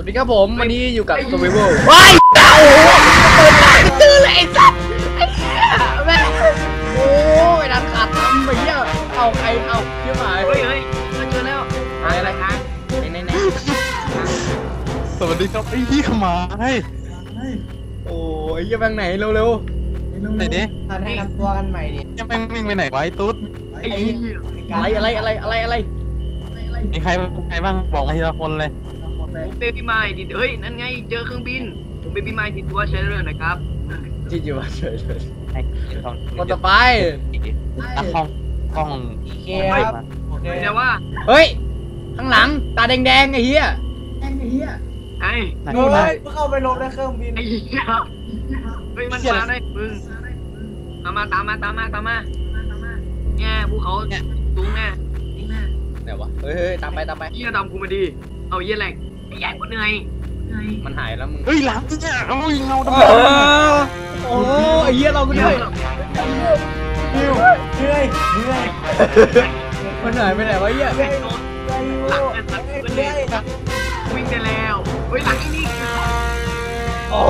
สวัสดีครับผม วันนี้อยู่กับ Survival ว้ายโอ้โหเปิดปากกระตือเลยไอ้สัสไอ้เหี้ยแม่งโอ้ยนัดขาดทำไปเหี้ยเอาใครเอาเชื่อหมายเฮ้ยเฮ้ยเจอแล้วอะไรอะไรคะไหนไหนไหนสวัสดีครับไอ้ยี่ขมาให้โอ้ยเหี้ยแบงไหนเร็วเร็วไหนดิมาแนะนำตัวกันใหม่ดิยังแม่งวิ่งไปไหนวะไอ้ตุ๊ดไอ้เหี้ยอะไรอะไรอะไรอะไรอะไรมีใครใครบ้างบอกมาทีละคนเลย ผมเบบี้ไม้ดิเฮ้ย นั่นไง เจอเครื่องบิน ผมเบบี้ไม้ติดตัวใช้เรื่องนะครับที่อยู่เฉยเลยไอ้ตอนคนต่อไปตะคองกล้องโอเคครับโอเคแต่ว่า เฮ้ย ข้างหลัง ตาแดงๆไอ้เหี้ยไอ้เหี้ยไอ้ไหนเฮ้ไหนยเข้าไปลงในเครื่องบินไอ้เหี้ยเฮ้ยมันมาได้มึงมามาตามมาตามมาตามมาเนี่ยภูเขาสูงแน่ไหนวะ เฮ้ยเฮ้ยตามไปตามไปเหี้ยดำกูมาดี เอาเหี้ยแหลกไอ้ ใหญ่กูเหนื่อยมันหายแล้วมึงเฮ้ยหลังเนี่ยเอายิงเอาเอทำไมอโอ้ไอ้เหี้ยเราก็ด้วยหิวเหนื่อยเหนื่อยมันหายไปไหนวะเหี้ยเหนื่อยเหนื่อยเหนื่อยวิ่งได้แล้วเฮ้ยหลังไอ้นี่โอ้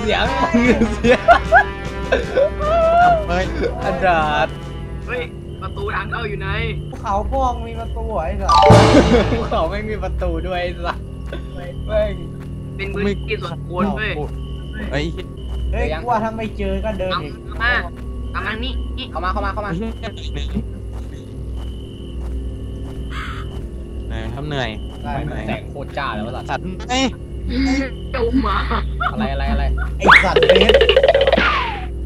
เสียงเสียงเฮ้ยอันดาดเฮ้ยประตูทางเข้าอยู่ไหนภูเขาพวงมีประตูไอ้เหรอภูเขาไม่มีประตูด้วยไอ้สัส แม่งเป็นพื้นที่ส่วนบุคคลเว้ยไอ้เฮ้ยกูว่าถ้าไม่เจอก็เดินเอาอีกมาตามมานี่นี่เข้ามาเข้ามาเข้ามาเหนื่อยครับเหนื่อยได้ไหมแสงโคตรจ้าเลยวะสัสสัตว์ไอ้เจ้าหมาอะไรอะไรอะไรไอสัตว์เบส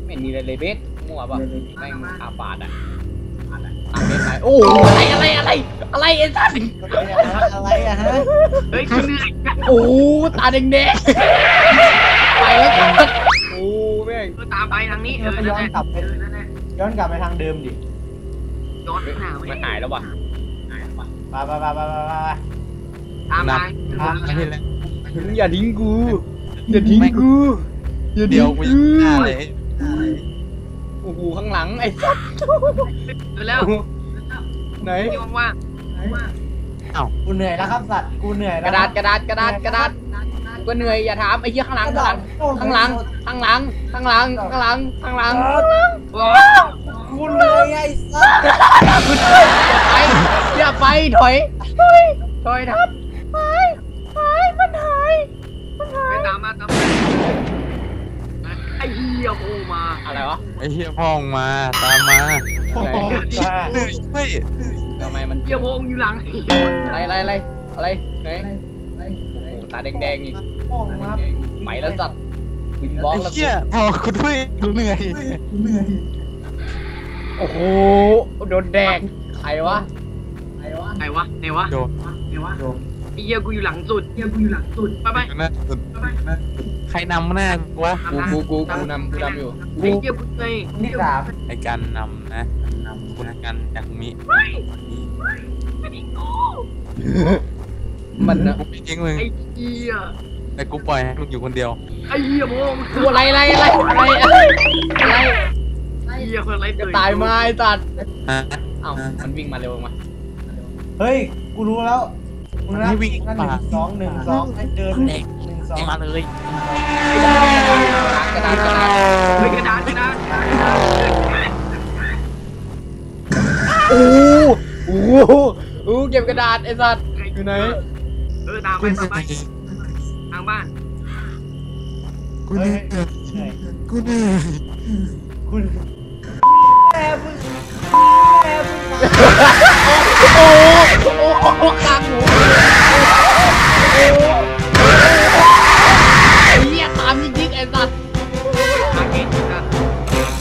ไม่มีเลยเลยเบสมั่วป่ะแม่งอาปาดอะ อาเบสไปโอ้อะไรอะไรอะไรอะไรไอ้สัสอะไรอะฮะเฮ้ยกูเหนื่อยโอ้ตาแดงแดงไปแล้วสัสโอ้แม่งเออตามไปทางนี้เอเอออย้นั่อนนแหละกลับไปนั่นแหละย้อนกลับไปทางเดิมดิย้อนหนาวมันหายแล้วว่ะไปไปไปไปไปไปตามมาไอ้ที่แล้วมึงอย่าทิ้งกูอย่าทิ้งกูอย่าเดีทิ้ยวงกูกูยิงหน้าเลย โอ้โหข้างหลังไอ้สัสเออแล้วไหนที่ว่างกูเหนื่อยแล้วครับสัตว์กูเหนื่อยกแล้วระดาษกระดาษกระดาษกระดาษกูก็เหนื่อยอย่าถามไอ้เหี้ยข้างหลังข้างหลังข้างหลังข้างหลังข้างหลังข้างหลังข้างหลังๆว้าวกูเหนื่อยไอ้สัตว์ไปอย่าไปถอยถอยถอยทับไปไปมันหายมันหาไปยตามมาตามมาไอ้เหี้ยโผล่มาอะไรวะ ไอ้เหี้ยพ่องมาตามมาไหนเหนื่อยเฮ้ยทำไมมันเหี้ยโผล่อยู่หลังอะไรอะไรอะไรอะไรไหนโอ้โหตาแดงๆอีกห้องครับไปแล้วสัตว์วินบล็อกไอ้แล้วเหี้ยพอกูด้วยกูเหนื่อยโอ้โหโดนแดกใครวะใครวะไหนวะไหนวะโดไหนวะ ไอ้เหี้ยกูอยู่หลังสุดเหี้ยกูอยู่หลังสุดไปไปอยู่หน้าสุดใครนำหน้ากูวะกูกูกูกูนำกูนำอยู่ไอ้เหี้ยกูเหนื่อยที่สามไอ้กันนำนะคุณกันจากมิไม่ได้กูมันนะกูไม่ทิ้งมึงไอ้เหี้ยแต่กูปล่อยให้มึงอยู่คนเดียวไอ้เหี้ยโผล่มากูอะไรอะไรอะไรอะไรอะไรอะไรไอ้เหี้ยคนไรจะเกิดตายไหมาไอ้สัตว์ฮะเอ้ามันวิ่งมาเร็วมาเฮ้ยกูรู้แล้วมึง นะให้วิ่งนั่นหป่านึ่งสองหนึ่งสองให้เดินหเด็กนึ่งสองมาเลยกระดาษกระดาษเฮ้ยกระดานกระดานโอ้โหโอ้โหโอ้โหเก็บกระดาษไอ้สัตว์อยู่ไหนเออตามไปตามไปทางบ้านกูเหนื่อยเหนื่อยกูเหนื่อยคุณแม่มึงแม่มึงมาโอ้โหโอ้โหกลางหูโอ้โหไอ้ เหี้ยตามจริงๆไอ้สัตว์ทางนี้นะตาม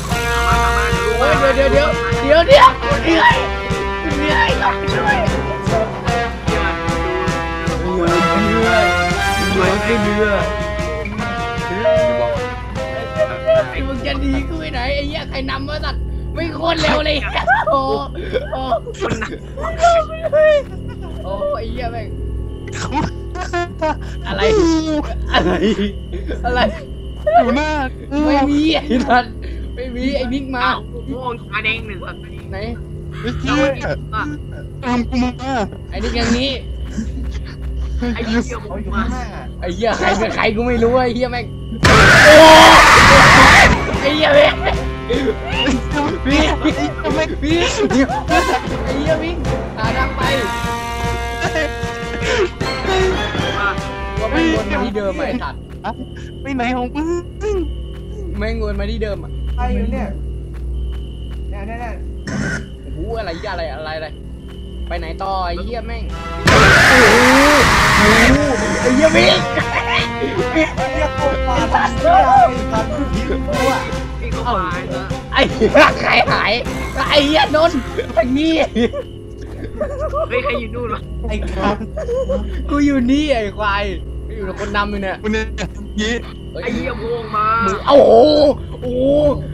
มาตามมาโอ้ยเดี๋ยวเดี๋ยวเดี๋ยวเดี๋ยวเดี๋ยวเหนื่อยเหนื่อยครับช่วยเหนื่อยเหนื่อยเหนื่อยเหนื่อยเหนื่อยจะบอกไอ้มึงจะดีกูไปไหนไอ้เหี้ยใครนำวะสัตว์ไม่โคตรเร็วเลยโอ้โอ้คนหนักโอ้ไอ้เหี้ยแม่ง อะไร อะไร อะไร อยู่หน้าไม่มีไอ้สัตว์ไม่มีไอ้นิกมาอ้าวโม่งตาแดงหนึ่งสัตว์ไหนไอ้เหี้ยตามกูมาไอ้นิกอย่างนี้ไอ้เหี้ยเขาอยู่มาข้างหน้าไอ้เหี้ยใครเป็นใครกูไม่รู้ไอ้เหี้ยแม่งโอ้ไอ้เหี้ยแม่งพี่พี่พี่ไอ้เหี้ยวิ่งหาทางไป ที่เดิมอะไอ้สัตว์ไปไหนของมึงแม่งวนมาที่เดิมอะใครอยู่เนี่ยเนี่ยเนี่ยเนี่ยโอ้โหอะไรเหี้ยอะไรอะไรอะไรไปไหนต่อไอ้เหี้ยแม่งโอ้โหไอ้เหี้ยวิ่งเรียกตัวปลาทำเหี้ยอะไรกันยิงกูอะพี่เข้ามาไอ้เนอะไอ้เหี้ยใครหายไอ้เหี้ยนนท์ทางนี้เฮ้ยใครอยู่นู่นวะไอ้ครับกูอยู่นี่ไอ้ควายกู อยู่กับคนนำอยู่เนี่ยกูเนี่ยยี่เฮ้ยไอ้เหี้ยโพงมามึงโอ้โหโอ้โห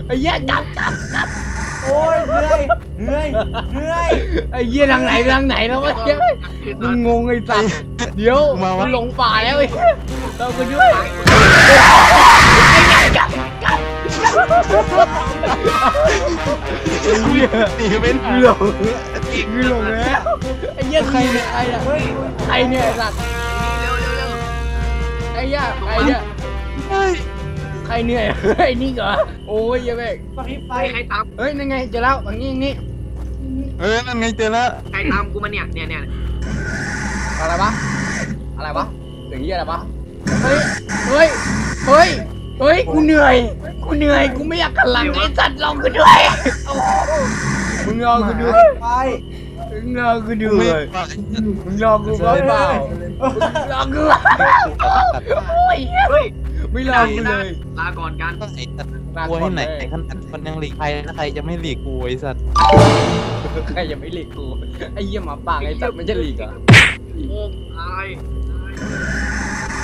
ไอ้เหี้ยจับจับจับโอ้ยเหนื่อยเหนื่อยเหนื่อยไอ้เหี้ยทางไหนทางไหนแล้ววะเหี้ยมึงงงไอ้สัตว์เดี๋ยวมันหลงป่าแล้วไอ้เหี้ยเราไปด้วยไอ้เหี้ยจับจับไอ้เหี้ยหนีเป็นหลงคือหลงแล้วไอ้เหี้ยใครเนี่ยใครอะเฮ้ยใครเนี่ยไอ้สัตว์ ไอ้เหี้ยใครเนี่ยเฮ้ยใครเนี่ยไอ้นี่เหรอ โอ้ยเหี้ยังไงปริบไปไปใครตามเฮ้ยนั่นไงเจอแล้วฝั่งนี้นี่เออนั่นไงเจอแล้วใครตามกูมาเนี่ยเนี่ยเนี่ยอะไรวะ อะไรวะเสียงเหี้ยอะไรวะ เฮ้ย เฮ้ย เฮ้ย เฮ้ย กูเหนื่อย กูเหนื่อย กูไม่อยากกันหลังไอ้สัตว์ลองกูด้วยโอ้โหมึงรอกูด้วยไปมึ งรอกูด้ไม่วยไปมึงรอกูเปล่าเปล่ามึงรอกูโอ้ยเฮ้ยไม่รอกูเลยลาก่อนกันไอ้สัตว์กลัวที่ไหนไอ้ขนาดมันยังหลีกใครแล้วใครจะไม่หลีกกูไอ้สัตว์ใครยังไม่หลีกกูไอ้เหี้ยหมาป่าไอ้สัตว์ไม่ใช่หลีกเหรอโอ้ตาย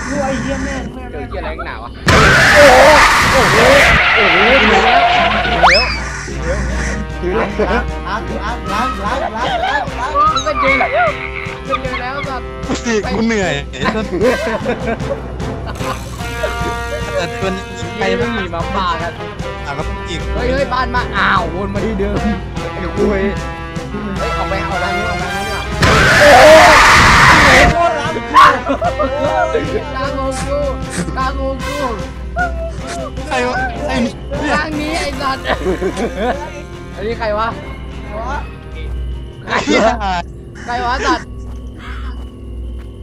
ดูไอ้เหี้ยแม่งแม่งเจอแม่งเหี้ยอะไรกันหนาวะโอ้โหโอ้โหโอ้โหถึงแล้วถึงแล้วถึงแล้วล้างล้างล้างล้าง ล้างล้างล้างมึงก็เจอแล้วก็เจอแล้วสัตว์กูเหนื่อยแต่ตัวนี้ใครไม่ไม่มีมาป่ากันอะก็ต้องยิงเฮ้ยเฮ้ยบ้านมาอ้าววนมาที่เดิมไอ้คุยเฮ้ยออกไปเอาทางนู้นออกทางนู้นดีกว่าโคตรล้างตาโงกูตาโงกูใครวะใครทางนี้ไอ้สัตว์อันนี้ใครวะวะใครวะ ใครวะสัตว์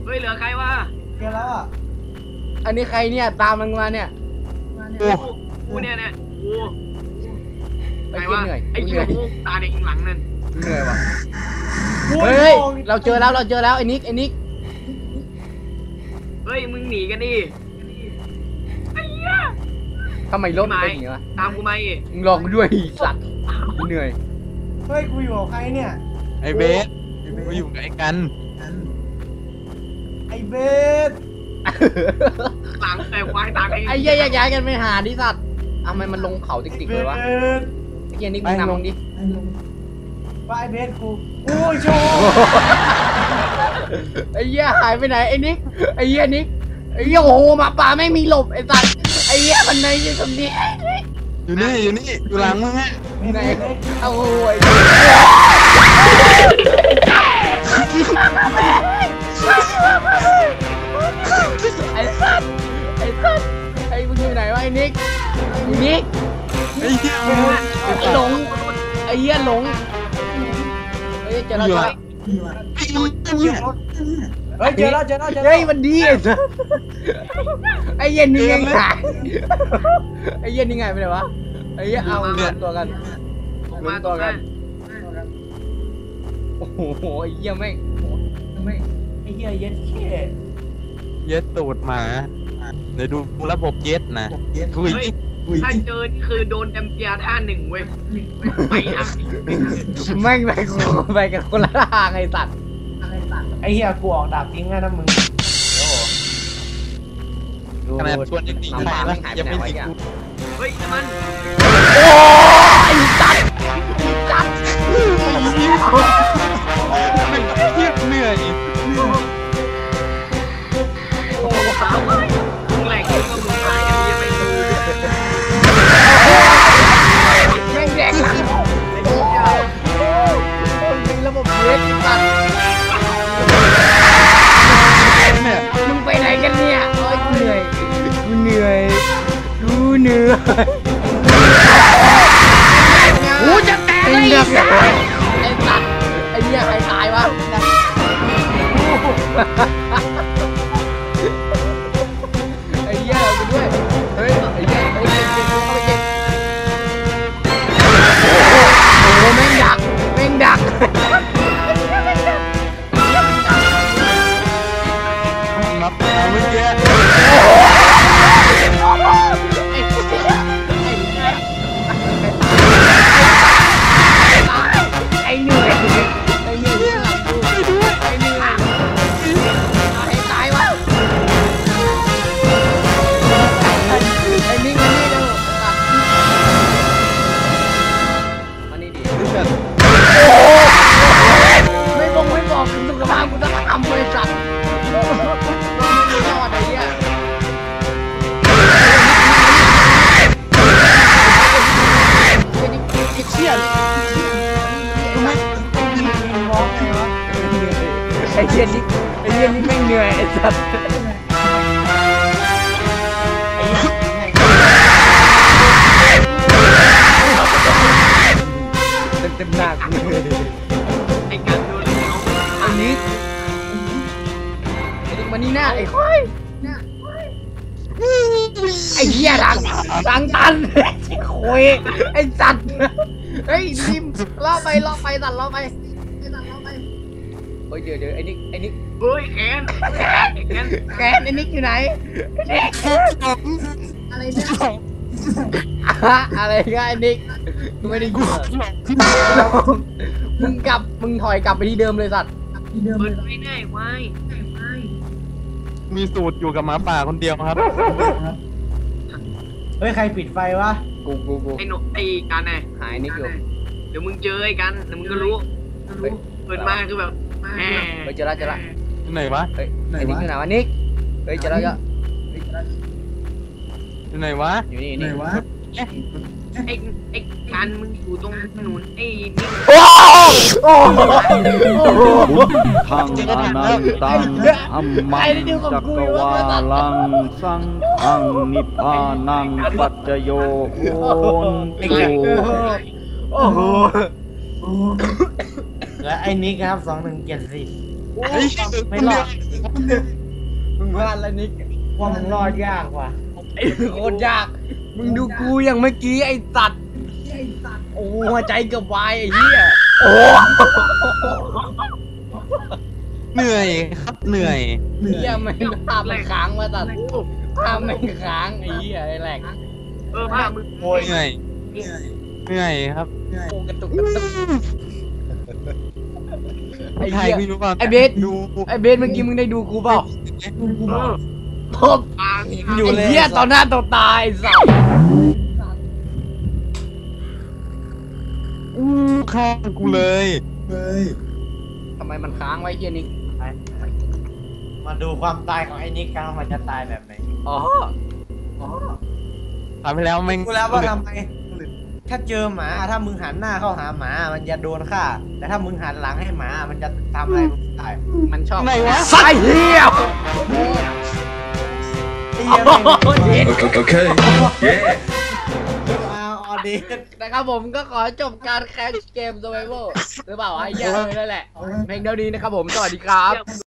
เฮ้ยเหลือใครวะเกแล้วอะอันนี้ใครเนี่ยตามมันมาเนี่ยโอ้กูเนี่ยเนี่ยกูไอ้ใครเหี้ยวะเหนื่อยไอ้เหเหี้นื่ยอยโพงตาแดงหลังนั่นเหนื่อยว่ะเฮ้ยเราเจอแล้วเราเจอแล้วไอ้นิกไอ้นิกเฮ้ยมึงหนีกันดิไอ้เหี้ยทำไมรถมันเป็นอย่างนี้วะตามกูมาอีกมึงรอกูด้วยไอ้สัตว์กูเหนื่อยเฮ้ยกูอยู่กับใครเนี่ยไอ้เบส กูอยู่กับไอ้กัน ไอ้เบสหลังแต่ควายตามไอ้ไอ้เหี้ยแยกย้ายกันไปหาดิสัตว์อะทำไมมันลงเขาติ๊กๆเลยวะเบสไอ้เหี้ยนิกมึงนำมึงดิว่าไอ้เบสกูกูโชว์ไอ้เหี้ยหายไปไหนไอ้นิกไอ้เหี้ยนิกไอ้เหี้ยโอ้โหหมาป่าไม่มีหลบไอ้สัตว์ไอ้เหี้ยมันในอยู่ตรงนี้อยู่นี่อยู่นี่อยู่หลังมึงอะ ไหนเอาโอ้ย ไอ้สัตว์ไอ้สัตว์ไอ้มึงอยู่ไหนวะไอ้นิกนิกไอ้เหี้ยมึงไอ้หลงไอ้เหี้ยหลงเฮ้ยเจอแล้วเจอแล้วไอ้มึงเนี่ยเฮ้ยเจอแล้วเจอแล้วเจอแล้วเฮ้ยมันดีไอ้สัสไอ้เย็นนี่ไงหายไอ้เย็นนี่ไงไปไหนวะไอ้เหี้ยเอารวมตัวกันมาตัวกัน โอ้โหไอ้เหี้ยแม่งแม่งไอ้เหี้ยเย็ดเขี้ยเย็ดตูดหมาเดี๋ยวดูระบบเย็ดนะคุยเฮ้ยคุยถ้าเจอนี่คือโดนเต็มเกียร์ท่าหนึ่งเว้ยไปนะแม่งไปกูไปกันคนละทางไอ้สัตว์ไอ้เหี้ยกูออกดาบทิ้งให้นะมึงขนาดชวนยังดีอยู่ไหนวะยังไม่ถึงกูเฮ้ยน้ำมันโอ้ยไอ้ เนื้อหูจะแตกเลยไอ้สัตว์ไอ้เนี่ยใครตายวะ หี้ยหลังหลังตันไอ้คุยไอ้สัตว์เฮ้ยดิมล่อไปล่อไปสัตว์ล่อไปเฮ้ยเดี๋ยวเดี๋ยวไอ้นิกไอ้นิกเฮ้ยแคนแคนแกไอ้นิกอยู่ไหนไอ้นิกอะไรเนี่ยอะไรกันไอ้นิกกูไม่ได้ยินมึงกลับมึงถอยกลับไปที่เดิมเลยสัตว์เปิดไฟแน่ไว้มีสูตรอยู่กับหมาป่าคนเดียวครับ เฮ้ยใครปิดไฟวะ กูกูกูไอ้หนไอ้การไงหายนิกอยู่เดี๋ยวมึงเจอไอ้กันเดี๋ยวมึงก็รู้เฮ้ยเปิดมาคือแบบแหมเฮ้ยเจอแล้วเจอแล้วที่ไหนวะเฮ้ยไอ้นิกอยู่ไหนวะนิกเฮ้ยเจอแล้วเจอที่ไหนวะอยู่นี่นี่ไไอ้ไอ้การมึงอยู่ตรงถนนไอ้นี่โอ้โอ้ทางอนันตังอัมมังจักรวาลังสังขังนิพพานังปัจจโยโคนตุโอ้โหและไอ้นิกครับสองหนึ่งเจ็ดสี่ไอ้ไม่รอดมึงพลาดแล้วนิกว่ามึงรอดยากว่ะโคตรยาก มึงดูกูอย่างเมื่อกี้ไอ้สัตว์โอ้หัวใจเกือบวายไอ้เหี้ยโอ้เหนื่อยครับเหนื่อยเหี้ยมันภาพมันค้างมาสัตว์ภาพมันค้างไอ้เหี้ยไอ้แหลกเออภาพมึงเหนื่อยเหนื่อยครับโอ้กระตุกกระตุกไอ้ไทยเหี้ยไม่รู้ว่าไอ้เบสดูไอ้เบสเมื่อกี้มึงได้ดูกูเปล่าเออ พบปางอยู่เลยไอ้เหี้ยต่อหน้าต่อตาไอ้สัตว์อู้ข้างกูเลยทำไมมันค้างไว้เหี้ยนิกไปมาดูความตายของไอ้นิกกันว่ามันจะตายแบบไหนอ๋อทำไปแล้วแม่งกูแล้วว่าทำไมถ้าเจอหมาถ้ามึงหันหน้าเข้าหาหมา มันจะโดนฆ่า แต่ถ้ามึงหันหลังให้หมา มันจะทำอะไรมึงตายมันชอบไหนวะไอ้เหี้ย ไอ้เหี้ยแม่งโอ้เด็ด Okay. Yeah. เอาออดีตนะครับผมก็ขอจบการแคสเกม Survival หรือเปล่าไอ้เหี้ยเออนั่นแหละเพลงเดียวนี้นะครับผม สวัสดีครับ